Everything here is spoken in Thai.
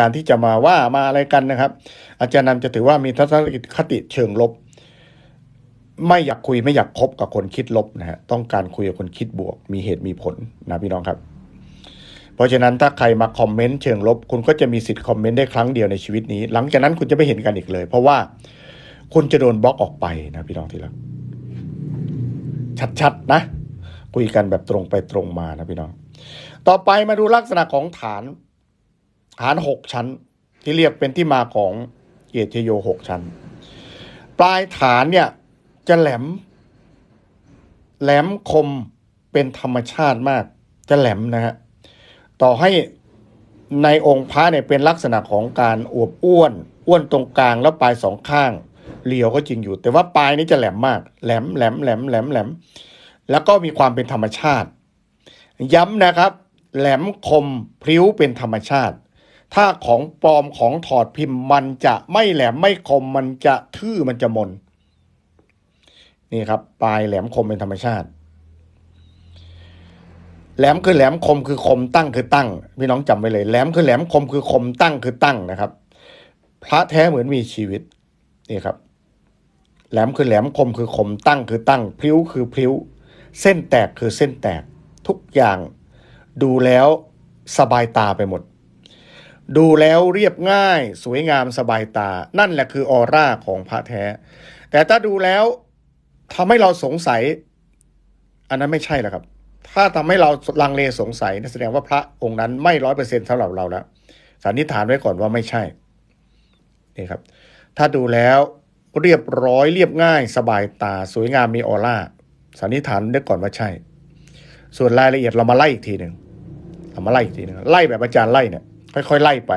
การที่จะมาว่ามาอะไรกันนะครับ อาจารย์นันจะถือว่ามีทัศนคติเชิงลบ ไม่อยากคุยไม่อยากคบกับคนคิดลบนะฮะต้องการคุยกับคนคิดบวก มีเหตุมีผลนะพี่น้องครับ เพราะฉะนั้นถ้าใครมาคอมเมนต์เชิงลบ คุณก็จะมีสิทธิ์คอมเมนต์ได้ครั้งเดียวในชีวิตนี้ หลังจากนั้นคุณจะไม่เห็นกันอีกเลย เพราะว่าคุณจะโดนบล็อกออกไปนะพี่น้องที่รักชัดๆนะ คุยกันแบบตรงไปตรงมานะพี่น้อง ต่อไปมาดูลักษณะของฐาน ฐานหกชั้น ที่เรียกเป็นที่มาของเกียรติโยหกชั้น ปลายฐานเนี่ยจะแหลม แหลมคมเป็นธรรมชาติมาก จะแหลมนะฮะต่อให้ในองค์พระเนี่ยเป็นลักษณะของการอวบอ้วน อ้วนตรงกลางแล้วปลายสองข้างเรียวก็จริงอยู่ แต่ว่าปลายนี้จะแหลมมาก แหลมแหลมแหลมแหลมแหลมแล้วก็มีความเป็นธรรมชาติ ย้ำนะครับ แหลมคมพริ้วเป็นธรรมชาติ ถ้าของปลอมของถอดพิมพ์มันจะไม่แหลมไม่คมมันจะทื่อมันจะมน นี่ครับ ปลายแหลมคมเป็นธรรมชาติ แหลมคือแหลมคมคือคมตั้งคือตั้งพี่น้องจำไว้เลย แหลมคือแหลมคมคือคมตั้งคือตั้งนะครับ พระแท้เหมือนมีชีวิตนี่ครับ แหลมคือแหลมคมคือคมตั้งคือตั้งพิ้วคือพิ้ว เส้นแตกคือเส้นแตกทุกอย่างดูแล้วสบายตาไปหมด ดูแล้วเรียบง่าย สวยงามสบายตา นั่นแหละคือออร่าของพระแท้ แต่ถ้าดูแล้วทำให้เราสงสัย อันนั้นไม่ใช่แล้วครับ ถ้าทำให้เราลังเลสงสัยนั่นแสดงว่าพระองค์นั้นไม่ร้อยเปอร์เซ็นต์สำหรับเราแล้วสันนิษฐานไว้ก่อนว่าไม่ใช่นี่ครับ ถ้าดูแล้วเรียบร้อยเรียบง่าย สบายตา สวยงามมีออร่าสันนิษฐานได้ก่อนว่าใช่ ส่วนรายละเอียดเรามาไล่อีกทีหนึ่งเรามาไล่อีกทีหนึ่งไล่แบบอาจารย์ไล่เนี่ย ค่อยๆไล่ไป